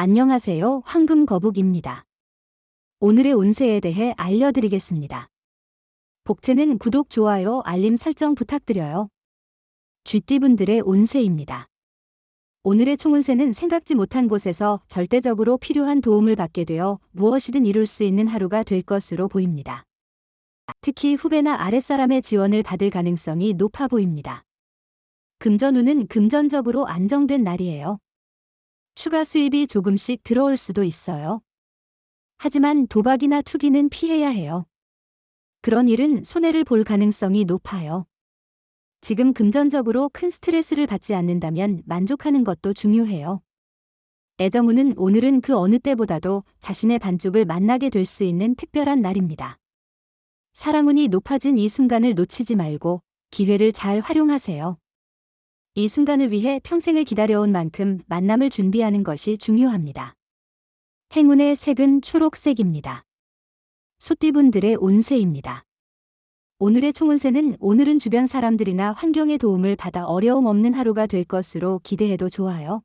안녕하세요. 황금 거북입니다. 오늘의 운세에 대해 알려드리겠습니다. 복채는 구독, 좋아요, 알림 설정 부탁드려요. 쥐띠분들의 운세입니다. 오늘의 총운세는 생각지 못한 곳에서 절대적으로 필요한 도움을 받게 되어 무엇이든 이룰 수 있는 하루가 될 것으로 보입니다. 특히 후배나 아랫사람의 지원을 받을 가능성이 높아 보입니다. 금전운은 금전적으로 안정된 날이에요. 추가 수입이 조금씩 들어올 수도 있어요. 하지만 도박이나 투기는 피해야 해요. 그런 일은 손해를 볼 가능성이 높아요. 지금 금전적으로 큰 스트레스를 받지 않는다면 만족하는 것도 중요해요. 애정운은 오늘은 그 어느 때보다도 자신의 반쪽을 만나게 될 수 있는 특별한 날입니다. 사랑운이 높아진 이 순간을 놓치지 말고 기회를 잘 활용하세요. 이 순간을 위해 평생을 기다려온 만큼 만남을 준비하는 것이 중요합니다. 행운의 색은 초록색입니다. 소띠분들의 운세입니다. 오늘의 총운세는 오늘은 주변 사람들이나 환경의 도움을 받아 어려움 없는 하루가 될 것으로 기대해도 좋아요.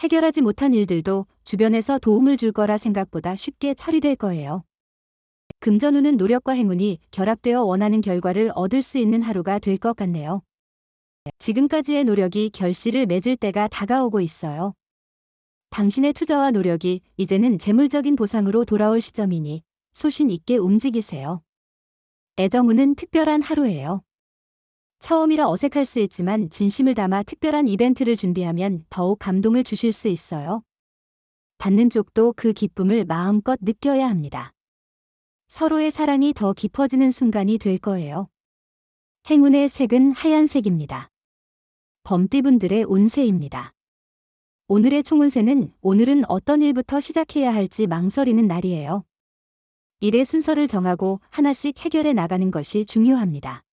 해결하지 못한 일들도 주변에서 도움을 줄 거라 생각보다 쉽게 처리될 거예요. 금전운은 노력과 행운이 결합되어 원하는 결과를 얻을 수 있는 하루가 될 것 같네요. 지금까지의 노력이 결실을 맺을 때가 다가오고 있어요. 당신의 투자와 노력이 이제는 재물적인 보상으로 돌아올 시점이니 소신 있게 움직이세요. 애정운은 특별한 하루예요. 처음이라 어색할 수 있지만 진심을 담아 특별한 이벤트를 준비하면 더욱 감동을 주실 수 있어요. 받는 쪽도 그 기쁨을 마음껏 느껴야 합니다. 서로의 사랑이 더 깊어지는 순간이 될 거예요. 행운의 색은 하얀색입니다. 범띠분들의 운세입니다. 오늘의 총운세는 오늘은 어떤 일부터 시작해야 할지 망설이는 날이에요. 일의 순서를 정하고 하나씩 해결해 나가는 것이 중요합니다.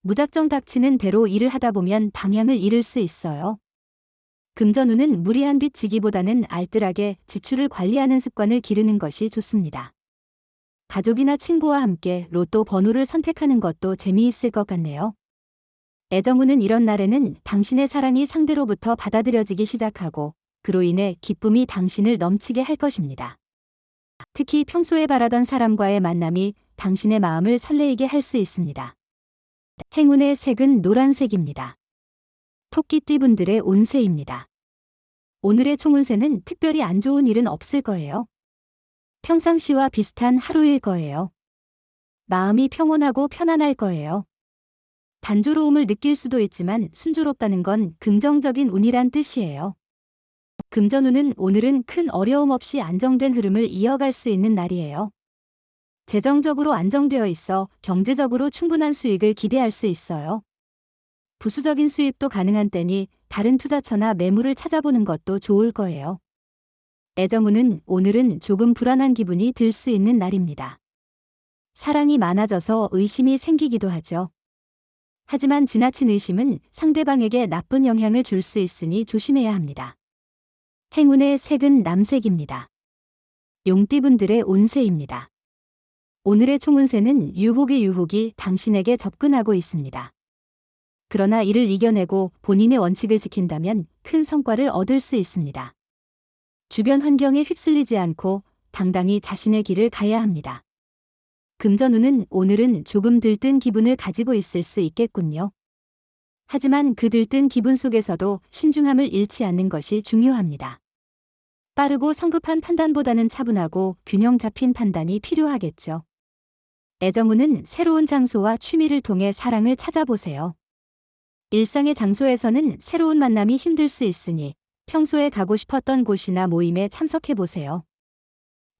무작정 닥치는 대로 일을 하다 보면 방향을 잃을 수 있어요. 금전운은 무리한 빚 지기보다는 알뜰하게 지출을 관리하는 습관을 기르는 것이 좋습니다. 가족이나 친구와 함께 로또 번호를 선택하는 것도 재미있을 것 같네요. 애정운은 이런 날에는 당신의 사랑이 상대로부터 받아들여지기 시작하고 그로 인해 기쁨이 당신을 넘치게 할 것입니다. 특히 평소에 바라던 사람과의 만남이 당신의 마음을 설레이게 할 수 있습니다. 행운의 색은 노란색입니다. 토끼띠분들의 운세입니다. 오늘의 총운세는 특별히 안 좋은 일은 없을 거예요. 평상시와 비슷한 하루일 거예요. 마음이 평온하고 편안할 거예요. 단조로움을 느낄 수도 있지만 순조롭다는 건 긍정적인 운이란 뜻이에요. 금전운은 오늘은 큰 어려움 없이 안정된 흐름을 이어갈 수 있는 날이에요. 재정적으로 안정되어 있어 경제적으로 충분한 수익을 기대할 수 있어요. 부수적인 수입도 가능한 때니 다른 투자처나 매물을 찾아보는 것도 좋을 거예요. 애정운은 오늘은 조금 불안한 기분이 들 수 있는 날입니다. 사랑이 많아져서 의심이 생기기도 하죠. 하지만 지나친 의심은 상대방에게 나쁜 영향을 줄 수 있으니 조심해야 합니다. 행운의 색은 남색입니다. 용띠분들의 운세입니다. 오늘의 총운세는 유혹의 유혹이 당신에게 접근하고 있습니다. 그러나 이를 이겨내고 본인의 원칙을 지킨다면 큰 성과를 얻을 수 있습니다. 주변 환경에 휩쓸리지 않고 당당히 자신의 길을 가야 합니다. 금전운은 오늘은 조금 들뜬 기분을 가지고 있을 수 있겠군요. 하지만 그 들뜬 기분 속에서도 신중함을 잃지 않는 것이 중요합니다. 빠르고 성급한 판단보다는 차분하고 균형 잡힌 판단이 필요하겠죠. 애정운은 새로운 장소와 취미를 통해 사랑을 찾아보세요. 일상의 장소에서는 새로운 만남이 힘들 수 있으니 평소에 가고 싶었던 곳이나 모임에 참석해 보세요.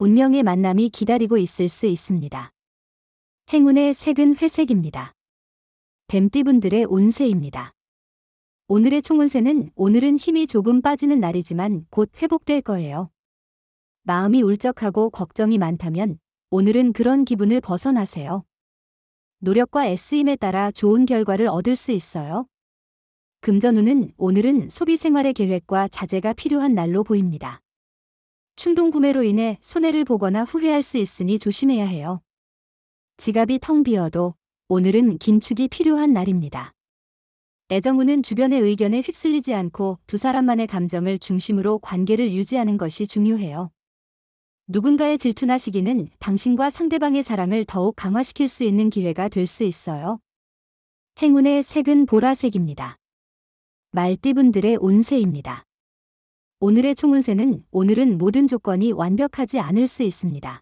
운명의 만남이 기다리고 있을 수 있습니다. 행운의 색은 회색입니다. 뱀띠분들의 운세입니다. 오늘의 총운세는 오늘은 힘이 조금 빠지는 날이지만 곧 회복될 거예요. 마음이 울적하고 걱정이 많다면 오늘은 그런 기분을 벗어나세요. 노력과 애쓰임에 따라 좋은 결과를 얻을 수 있어요. 금전운은 오늘은 소비 생활의 계획과 자제가 필요한 날로 보입니다. 충동 구매로 인해 손해를 보거나 후회할 수 있으니 조심해야 해요. 지갑이 텅 비어도 오늘은 긴축이 필요한 날입니다. 애정우는 주변의 의견에 휩쓸리지 않고 두 사람만의 감정을 중심으로 관계를 유지하는 것이 중요해요. 누군가의 질투나 시기는 당신과 상대방의 사랑을 더욱 강화시킬 수 있는 기회가 될 수 있어요. 행운의 색은 보라색입니다. 말띠분들의 운세입니다. 오늘의 총운세는 오늘은 모든 조건이 완벽하지 않을 수 있습니다.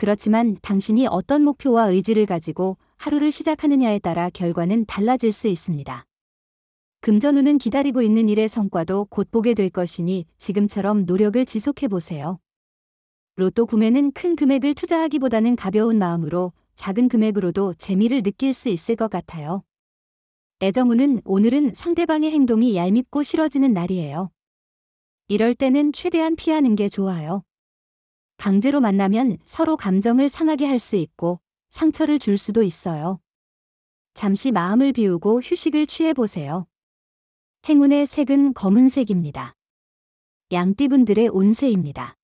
그렇지만 당신이 어떤 목표와 의지를 가지고 하루를 시작하느냐에 따라 결과는 달라질 수 있습니다. 금전운은 기다리고 있는 일의 성과도 곧 보게 될 것이니 지금처럼 노력을 지속해 보세요. 로또 구매는 큰 금액을 투자하기보다는 가벼운 마음으로 작은 금액으로도 재미를 느낄 수 있을 것 같아요. 애정운은 오늘은 상대방의 행동이 얄밉고 싫어지는 날이에요. 이럴 때는 최대한 피하는 게 좋아요. 강제로 만나면 서로 감정을 상하게 할 수 있고 상처를 줄 수도 있어요. 잠시 마음을 비우고 휴식을 취해 보세요. 행운의 색은 검은색입니다. 양띠분들의 운세입니다.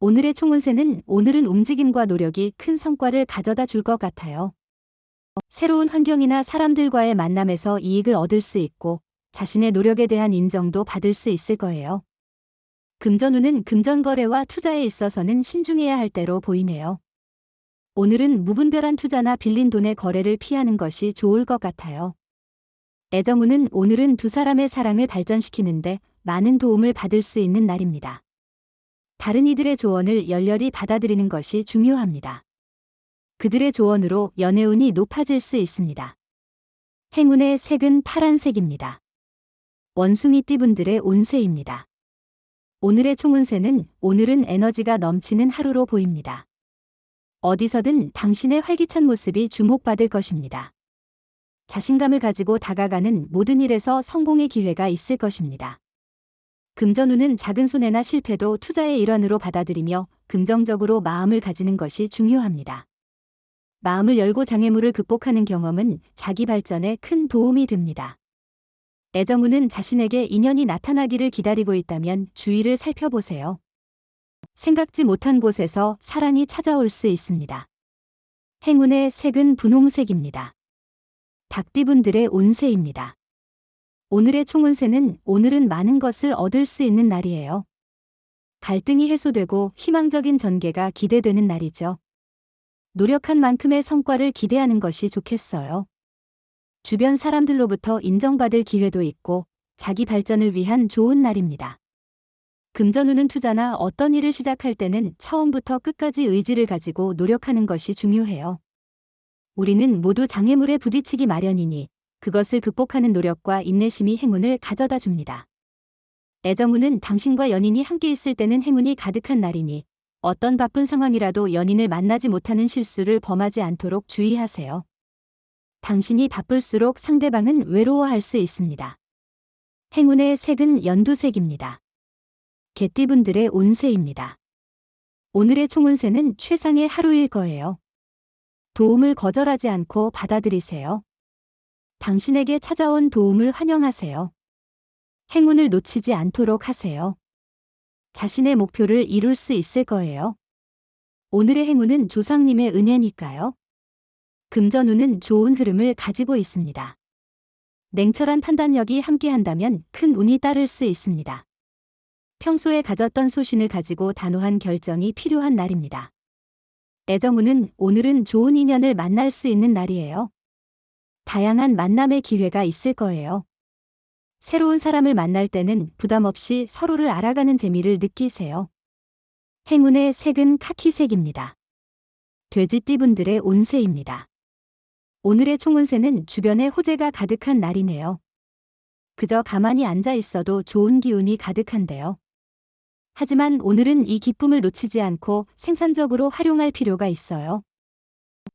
오늘의 총운세는 오늘은 움직임과 노력이 큰 성과를 가져다 줄 것 같아요. 새로운 환경이나 사람들과의 만남에서 이익을 얻을 수 있고 자신의 노력에 대한 인정도 받을 수 있을 거예요. 금전운은 금전거래와 투자에 있어서는 신중해야 할 때로 보이네요. 오늘은 무분별한 투자나 빌린 돈의 거래를 피하는 것이 좋을 것 같아요. 애정운은 오늘은 두 사람의 사랑을 발전시키는데 많은 도움을 받을 수 있는 날입니다. 다른 이들의 조언을 열렬히 받아들이는 것이 중요합니다. 그들의 조언으로 연애운이 높아질 수 있습니다. 행운의 색은 파란색입니다. 원숭이띠분들의 운세입니다. 오늘의 총운세는 오늘은 에너지가 넘치는 하루로 보입니다. 어디서든 당신의 활기찬 모습이 주목받을 것입니다. 자신감을 가지고 다가가는 모든 일에서 성공의 기회가 있을 것입니다. 금전운은 작은 손해나 실패도 투자의 일환으로 받아들이며 긍정적으로 마음을 가지는 것이 중요합니다. 마음을 열고 장애물을 극복하는 경험은 자기 발전에 큰 도움이 됩니다. 애정운은 자신에게 인연이 나타나기를 기다리고 있다면 주위를 살펴보세요. 생각지 못한 곳에서 사랑이 찾아올 수 있습니다. 행운의 색은 분홍색입니다. 닭띠분들의 운세입니다. 오늘의 총운세는 오늘은 많은 것을 얻을 수 있는 날이에요. 갈등이 해소되고 희망적인 전개가 기대되는 날이죠. 노력한 만큼의 성과를 기대하는 것이 좋겠어요. 주변 사람들로부터 인정받을 기회도 있고 자기 발전을 위한 좋은 날입니다. 금전운은 투자나 어떤 일을 시작할 때는 처음부터 끝까지 의지를 가지고 노력하는 것이 중요해요. 우리는 모두 장애물에 부딪히기 마련이니 그것을 극복하는 노력과 인내심이 행운을 가져다 줍니다. 애정운은 당신과 연인이 함께 있을 때는 행운이 가득한 날이니 어떤 바쁜 상황이라도 연인을 만나지 못하는 실수를 범하지 않도록 주의하세요. 당신이 바쁠수록 상대방은 외로워할 수 있습니다. 행운의 색은 연두색입니다. 개띠분들의 운세입니다. 오늘의 총운세는 최상의 하루일 거예요. 도움을 거절하지 않고 받아들이세요. 당신에게 찾아온 도움을 환영하세요. 행운을 놓치지 않도록 하세요. 자신의 목표를 이룰 수 있을 거예요. 오늘의 행운은 조상님의 은혜니까요. 금전운은 좋은 흐름을 가지고 있습니다. 냉철한 판단력이 함께한다면 큰 운이 따를 수 있습니다. 평소에 가졌던 소신을 가지고 단호한 결정이 필요한 날입니다. 애정운은 오늘은 좋은 인연을 만날 수 있는 날이에요. 다양한 만남의 기회가 있을 거예요. 새로운 사람을 만날 때는 부담 없이 서로를 알아가는 재미를 느끼세요. 행운의 색은 카키색입니다. 돼지띠분들의 운세입니다. 오늘의 총운세는 주변에 호재가 가득한 날이네요. 그저 가만히 앉아 있어도 좋은 기운이 가득한데요. 하지만 오늘은 이 기쁨을 놓치지 않고 생산적으로 활용할 필요가 있어요.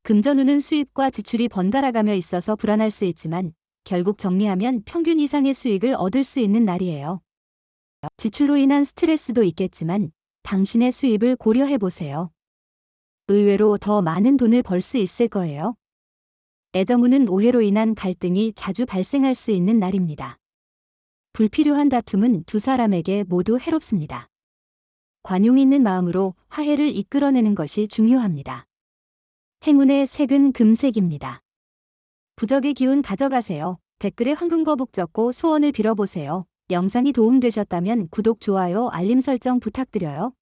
금전운은 수입과 지출이 번갈아가며 있어서 불안할 수 있지만 결국 정리하면 평균 이상의 수익을 얻을 수 있는 날이에요. 지출로 인한 스트레스도 있겠지만 당신의 수입을 고려해 보세요. 의외로 더 많은 돈을 벌 수 있을 거예요. 애정운은 오해로 인한 갈등이 자주 발생할 수 있는 날입니다. 불필요한 다툼은 두 사람에게 모두 해롭습니다. 관용 있는 마음으로 화해를 이끌어내는 것이 중요합니다. 행운의 색은 금색입니다. 부적의 기운 가져가세요. 댓글에 황금거북 적고 소원을 빌어보세요. 영상이 도움되셨다면 구독, 좋아요, 알림 설정 부탁드려요.